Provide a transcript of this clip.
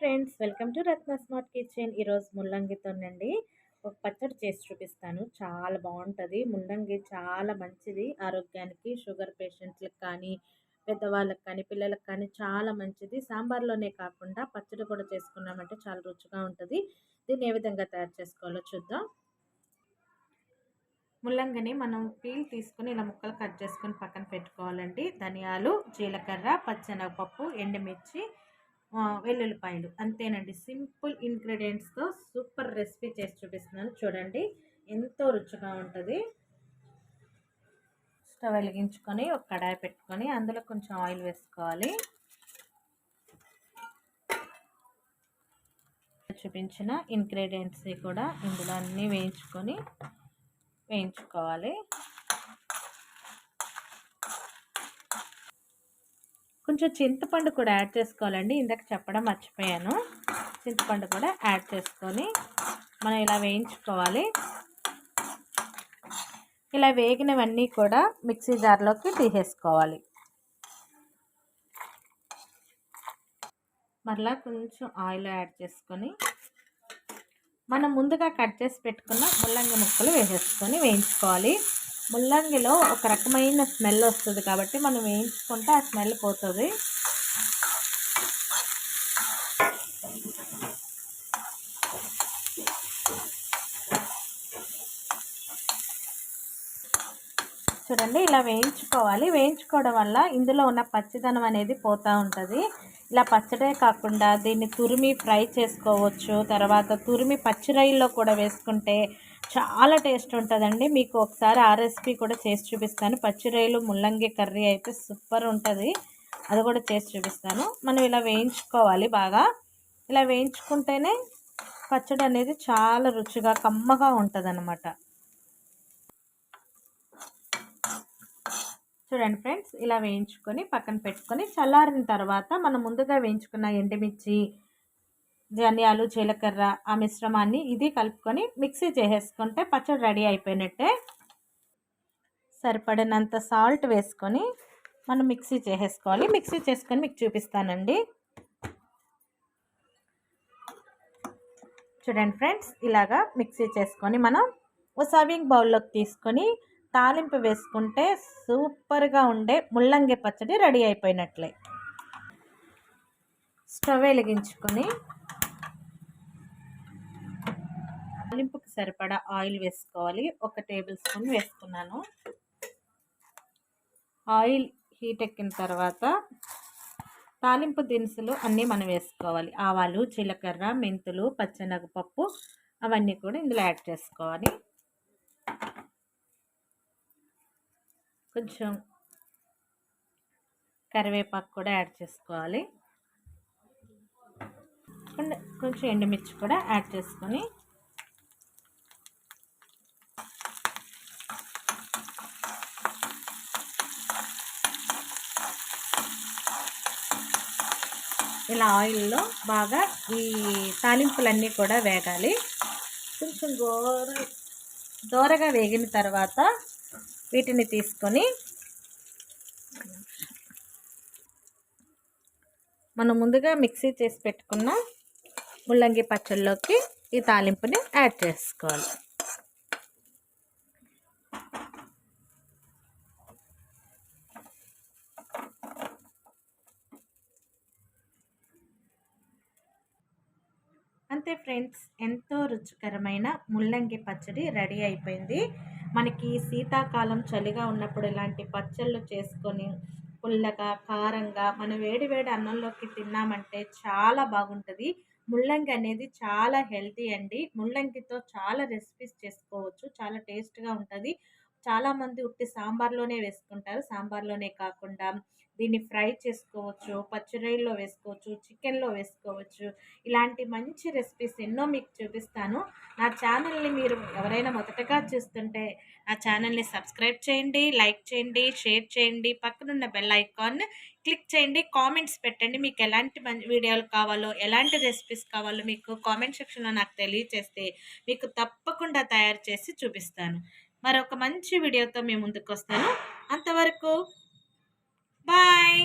Friends welcome to Ratna smart kitchen. ఈరోజు ముల్లంగితోనండి ఒక పచ్చడి చేసి చూపిస్తాను. చాలా బాగుంటుంది. ముల్లంగి చాలా మంచిది. ఆరోగ్యానికి షుగర్ పేషెంట్లకు కానీ పెద్దవాళ్ళకి కానీ పిల్లలకు కానీ చాలా మంచిది. సాంబార్లోనే కాకుండా పచ్చడి కూడా చేసుకున్నామంటే చాలా రుచిగా ఉంటుంది. దీన్ని ఏ విధంగా తయారు చేసుకోవాలో చూద్దాం. ముల్లంగిని మనం పీల్ తీసుకొని ఇలా ముక్కలు కట్ చేసుకొని పక్కన పెట్టుకోవాలండి. ధనియాలు జీలకర్ర పచ్చెనగపప్పు ఎండుమిర్చి వెల్లుల్లిపాయలు. అంతేనండి. సింపుల్ ఇంగ్రీడియంట్స్తో సూపర్ రెసిపీ చేసి చూపిస్తున్నాను. చూడండి ఎంతో రుచిగా ఉంటుంది. స్టవ్ వెలిగించుకొని ఒక కడాయి పెట్టుకొని అందులో కొంచెం ఆయిల్ వేసుకోవాలి. చూపించిన ఇంగ్రీడియంట్స్ కూడా ఇందులో అన్నీ వేయించుకొని వేయించుకోవాలి. కొంచెం చింతపండు కూడా యాడ్ చేసుకోవాలండి. ఇందాక చెప్పడం మర్చిపోయాను. చింతపండు కూడా యాడ్ చేసుకొని మనం ఇలా వేయించుకోవాలి. ఇలా వేగినవన్నీ కూడా మిక్సీ జార్లోకి తీసేసుకోవాలి. మరలా కొంచెం ఆయిల్ యాడ్ చేసుకొని మనం ముందుగా కట్ చేసి పెట్టుకున్న ముల్లంగి ముక్కలు వేసేసుకొని వేయించుకోవాలి. ముల్లంగిలో ఒక రకమైన స్మెల్ వస్తుంది కాబట్టి మనం వేయించుకుంటే ఆ స్మెల్ పోతుంది. చూడండి ఇలా వేయించుకోవాలి. వేయించుకోవడం వల్ల ఇందులో ఉన్న పచ్చిదనం అనేది పోతూ ఉంటుంది. ఇలా పచ్చడే కాకుండా దీన్ని తురిమి ఫ్రై చేసుకోవచ్చు. తర్వాత తురిమి పచ్చిరాయిల్లో కూడా వేసుకుంటే చాలా టేస్ట్ ఉంటుందండి. మీకు ఒకసారి ఆ రెసిపీ కూడా చేసి చూపిస్తాను. పచ్చిరాయలు ముల్లంగి కర్రీ అయితే సూపర్ ఉంటుంది. అది కూడా చేసి చూపిస్తాను. మనం ఇలా వేయించుకోవాలి బాగా. ఇలా వేయించుకుంటేనే పచ్చడి అనేది చాలా రుచిగా కమ్మగా ఉంటుంది అన్నమాట చూడండి ఫ్రెండ్స్ ఇలా వేయించుకొని పక్కన పెట్టుకొని చల్లారిన తర్వాత మనం ముందుగా వేయించుకున్న ఎండుమిర్చి ధనియాలు జీలకర్ర ఆ మిశ్రమాన్ని ఇది కలుపుకొని మిక్సీ చేసేసుకుంటే పచ్చడి రెడీ అయిపోయినట్టే. సరిపడినంత సాల్ట్ వేసుకొని మనం మిక్సీ చేసేసుకోవాలి. మిక్సీ చేసుకొని మీకు చూపిస్తానండి. చూడండి ఫ్రెండ్స్ ఇలాగా మిక్సీ చేసుకొని మనం ఓ సర్వింగ్ బౌల్లోకి తీసుకొని తాలింపు వేసుకుంటే సూపర్గా ఉండే ముల్లంగి పచ్చడి రెడీ అయిపోయినట్లే. స్టవ్ వెలిగించుకొని తాలింపుకి సరిపడా ఆయిల్ వేసుకోవాలి. ఒక టేబుల్ స్పూన్ వేసుకున్నాను ఆయిల్ హీట్ ఎక్కిన తర్వాత తాలింపు దినుసులు అన్నీ మనం వేసుకోవాలి. ఆవాలు జీలకర్ర మెంతులు పచ్చనగపప్పు అవన్నీ కూడా ఇందులో యాడ్ చేసుకోవాలి. కొంచెం కరివేపాకు కూడా యాడ్ చేసుకోవాలి. కొంచెం ఎండుమిర్చి కూడా యాడ్ చేసుకొని ఇలా ఆయిల్లో బాగా ఈ తాలింపులన్నీ కూడా వేగాలి. కొంచెం దోర దోరగా వేగిన తర్వాత వీటిని తీసుకొని మనం ముందుగా మిక్సీ చేసి పెట్టుకున్న ముల్లంగి పచ్చళ్ళలోకి ఈ తాలింపుని యాడ్ చేసుకోవాలి. అంతే ఫ్రెండ్స్ ఎంతో రుచికరమైన ముల్లంగి పచ్చడి రెడీ అయిపోయింది. మనకి శీతాకాలం చలిగా ఉన్నప్పుడు ఇలాంటి పచ్చళ్ళు చేసుకొని పుల్లగా కారంగా మనం వేడి వేడి అన్నంలోకి తిన్నామంటే చాలా బాగుంటుంది. ముల్లంగి అనేది చాలా హెల్తీ అండి. ముల్లంగితో చాలా రెసిపీస్ చేసుకోవచ్చు. చాలా టేస్ట్గా ఉంటుంది. చాలామంది ఉట్టి సాంబార్లోనే వేసుకుంటారు. సాంబార్లోనే కాకుండా దీన్ని ఫ్రై చేసుకోవచ్చు పచ్చిరొయ్యల్లో వేసుకోవచ్చు చికెన్లో వేసుకోవచ్చు. ఇలాంటి మంచి రెసిపీస్ ఎన్నో మీకు చూపిస్తాను. నా ఛానల్ని మీరు ఎవరైనా మొదటగా చూస్తుంటే నా ఛానల్ని సబ్స్క్రైబ్ చేయండి లైక్ చేయండి షేర్ చేయండి పక్కనున్న బెల్ ఐకాన్ క్లిక్ చేయండి కామెంట్స్ పెట్టండి. మీకు ఎలాంటి వీడియోలు కావాలో ఎలాంటి రెసిపీస్ కావాలో మీకు కామెంట్ సెక్షన్లో నాకు తెలియచేస్తే మీకు తప్పకుండా తయారు చేసి చూపిస్తాను. మరొక మంచి వీడియోతో మేము ముందుకు వస్తాను. అంతవరకు బాయ్!